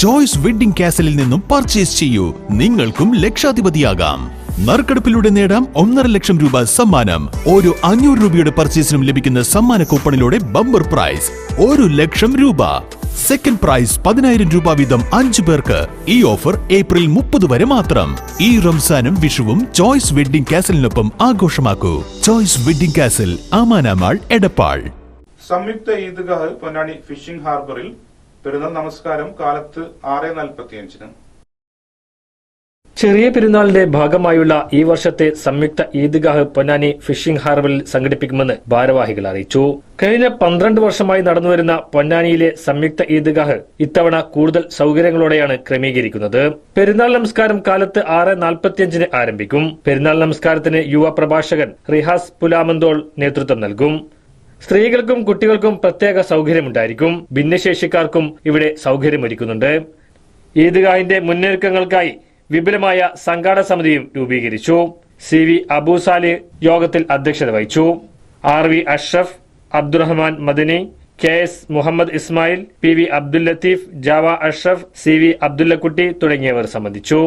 Choice wedding കാസലിൽ നിന്നും purchase ചെയ്യൂ. നിങ്ങൾക്കും ലക്ഷാധിപതിയാകാം. നറുക്കെടുപ്പിലൂടെ നേടാം ഒന്നര ലക്ഷം രൂപ സമ്മാനം. ഓരോ അഞ്ഞൂറ് രൂപയുടെ പർച്ചേസിനും ലഭിക്കുന്ന സമ്മാന കൂപ്പണിലൂടെ ബമ്പർ പ്രൈസ് ഒരു ലക്ഷം രൂപ. സെക്കൻഡ് പ്രൈസ് പതിനായിരം രൂപ വീതം അഞ്ചു പേർക്ക്. ഈ ഓഫർ ഏപ്രിൽ മുപ്പത് വരെ മാത്രം. ഈ റംസാനും വിഷുവും ചോയ്സ് വെഡിംഗ് കാസലിനൊപ്പം ആഘോഷമാക്കൂ. ചോയ്സ് വെഡിംഗ് കാസൽ ആമാനാമാൾ എടപ്പാൾ. സംയുക്ത ഈദ്ഗാഹ് പൊന്നാണി ഫിഷിംഗ് ഹാർബറിൽ പെരുന്നാൾ നമസ്കാരം കാലത്ത് ആറ് നാൽപ്പത്തിയഞ്ചിന്. ചെറിയ പെരുന്നാളിന്റെ ഭാഗമായുള്ള ഈ വർഷത്തെ സംയുക്ത ഈദ്ഗാഹ് പൊന്നാനി ഫിഷിംഗ് ഹാർബറിൽ സംഘടിപ്പിക്കുമെന്ന് ഭാരവാഹികൾ അറിയിച്ചു. കഴിഞ്ഞ പന്ത്രണ്ട് വർഷമായി നടന്നുവരുന്ന പൊന്നാനിയിലെ സംയുക്ത ഈദ്ഗാഹ് ഇത്തവണ കൂടുതൽ സൗകര്യങ്ങളോടെയാണ് ക്രമീകരിക്കുന്നത്. പെരുന്നാൾ നമസ്കാരം കാലത്ത് ആറ് നാൽപ്പത്തിയഞ്ചിന് ആരംഭിക്കും. പെരുന്നാൾ നമസ്കാരത്തിന് യുവ പ്രഭാഷകൻ റിഹാസ് പുലാമന്തോൾ നേതൃത്വം നൽകും. സ്ത്രീകൾക്കും കുട്ടികൾക്കും പ്രത്യേക സൗകര്യമുണ്ടായിരിക്കും. ഭിന്നശേഷിക്കാർക്കും ഇവിടെ സൗകര്യമൊരുക്കുന്നുണ്ട്. ഈദ്ഗാഹിന്റെ മുന്നൊരുക്കങ്ങൾക്കായി വിപുലമായ സംഘാടക സമിതിയും രൂപീകരിച്ചു. സി വി അബൂസാലി യോഗത്തിൽ അധ്യക്ഷത വഹിച്ചു. R V Ashraf Abdurahman Madani K S Muhammad Ismail P V Abdul Latheef Java Ashraf C V Abdullakutty തുടങ്ങിയവർ സംബന്ധിച്ചു.